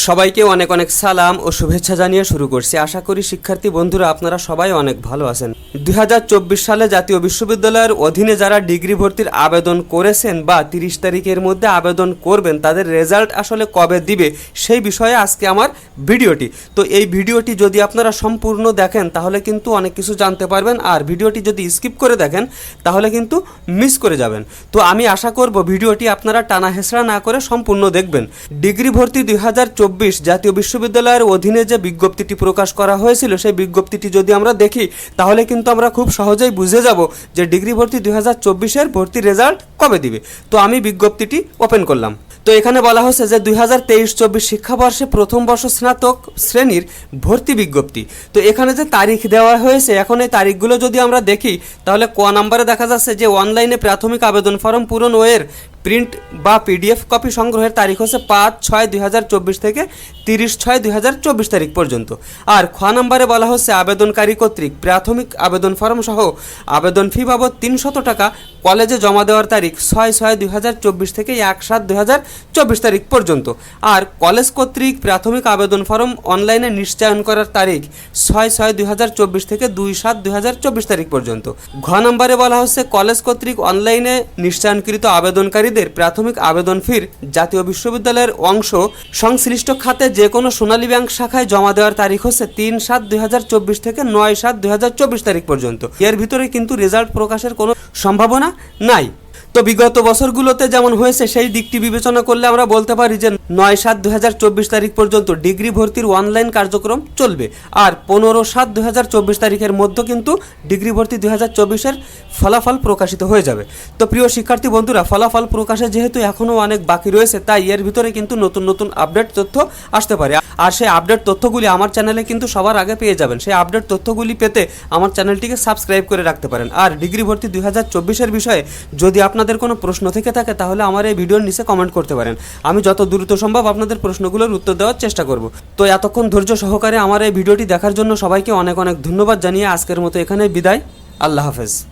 সবাইকে অনেক অনেক সালাম ও শুভেচ্ছা জানিয়ে শুরু করছি। আশা করি শিক্ষার্থী বন্ধুরা আপনারা সবাই অনেক ভালো আছেন। দুই হাজার চব্বিশ সালে জাতীয় বিশ্ববিদ্যালয়ের অধীনে যারা ডিগ্রি ভর্তির আবেদন করেছেন বা তিরিশ তারিখের মধ্যে আবেদন করবেন, তাদের রেজাল্ট আসলে কবে দিবে সেই বিষয়ে আজকে আমার ভিডিওটি। তো এই ভিডিওটি যদি আপনারা সম্পূর্ণ দেখেন, তাহলে কিন্তু অনেক কিছু জানতে পারবেন। আর ভিডিওটি যদি স্কিপ করে দেখেন, তাহলে কিন্তু মিস করে যাবেন। তো আমি আশা করব ভিডিওটি আপনারা টানা হেসড়া না করে সম্পূর্ণ দেখবেন। ডিগ্রি ভর্তি দুই জাতীয় বিশ্ববিদ্যালয়ের অধীনে যে বিজ্ঞপ্তিটি প্রকাশ করা হয়েছিল, সেই বিজ্ঞপ্তিটি যদি আমরা দেখি, তাহলে কিন্তু আমরা খুব সহজেই বুঝে যাব যে ডিগ্রি ভর্তি দুই হাজার চব্বিশের ভর্তি রেজাল্ট কবে দিবে। তো আমি বিজ্ঞপ্তিটি ওপেন করলাম। তো এখানে বলা হচ্ছে যে দুই হাজার তেইশ চব্বিশ শিক্ষাবর্ষে প্রথম বর্ষ স্নাতক শ্রেণির ভর্তি বিজ্ঞপ্তি। তো এখানে যে তারিখ দেওয়া হয়েছে, এখন এই তারিখগুলো যদি আমরা দেখি, তাহলে ক নাম্বারে দেখা যাচ্ছে যে অনলাইনে প্রাথমিক আবেদন ফর্ম পূরণ ওয়ের প্রিন্ট বা পিডিএফ কপি সংগ্রহের তারিখ হচ্ছে পাঁচ ছয় দুই থেকে তিরিশ ছয় দুই তারিখ পর্যন্ত। আর খ নম্বরে বলা হচ্ছে আবেদনকারী কর্তৃক প্রাথমিক আবেদন ফর্ম সহ আবেদন ফি বাবদ তিনশত টাকা কলেজে জমা দেওয়ার তারিখ ছয় ছয় দুই থেকে এক সাত দুই তারিখ পর্যন্ত। আর কলেজ কর্তৃক প্রাথমিক আবেদন ফর্ম অনলাইনে নিশ্চয়ন করার তারিখ ছয় ছয় দুই থেকে দুই সাত দুই তারিখ পর্যন্ত। ঘ নম্বরে বলা হচ্ছে কলেজ কর্তৃক অনলাইনে নিশ্চয়নকৃত আবেদনকারীদের প্রাথমিক আবেদন ফির জাতীয় বিশ্ববিদ্যালয়ের অংশ। সংশ্লিষ্ট খাতে যে কোনো সোনালী ব্যাংক শাখায় জমা দেওয়ার তারিখ হচ্ছে তিন সাত দুই থেকে নয় সাত দুই তারিখ পর্যন্ত। এর ভিতরে কিন্তু রেজাল্ট প্রকাশের কোনো সম্ভাবনা নাই। তো বিগত বছরগুলোতে যেমন হয়েছে, সেই দিকটি বিবেচনা করলে আমরা বলতে পারি যে নয় সাত দু তারিখ পর্যন্ত ডিগ্রি ভর্তির অনলাইন কার্যক্রম চলবে। আর পনেরো সাত দু তারিখের মধ্যে কিন্তু ডিগ্রি ভর্তি দুই হাজার চব্বিশের ফলাফল প্রকাশিত হয়ে যাবে। তো প্রিয় শিক্ষার্থী বন্ধুরা, ফলাফল প্রকাশে যেহেতু এখনও অনেক বাকি রয়েছে, তাই এর ভিতরে কিন্তু নতুন নতুন আপডেট তথ্য আসতে পারে। আর সেই আপডেট তথ্যগুলি আমার চ্যানেলে কিন্তু সবার আগে পেয়ে যাবেন। সেই আপডেট তথ্যগুলি পেতে আমার চ্যানেলটিকে সাবস্ক্রাইব করে রাখতে পারেন। আর ডিগ্রি ভর্তি দুই হাজার চব্বিশের বিষয়ে যদি আপনাদের কোনো প্রশ্ন থেকে থাকে, তাহলে আমার এই ভিডিওর নিচে কমেন্ট করতে পারেন। আমি যত দ্রুত সম্ভব আপনাদের প্রশ্নগুলোর উত্তর দেওয়ার চেষ্টা করব। তো এতক্ষণ ধৈর্য সহকারে আমার এই ভিডিওটি দেখার জন্য সবাইকে অনেক অনেক ধন্যবাদ জানিয়ে আজকের মতো এখানে বিদায়। আল্লাহ হাফেজ।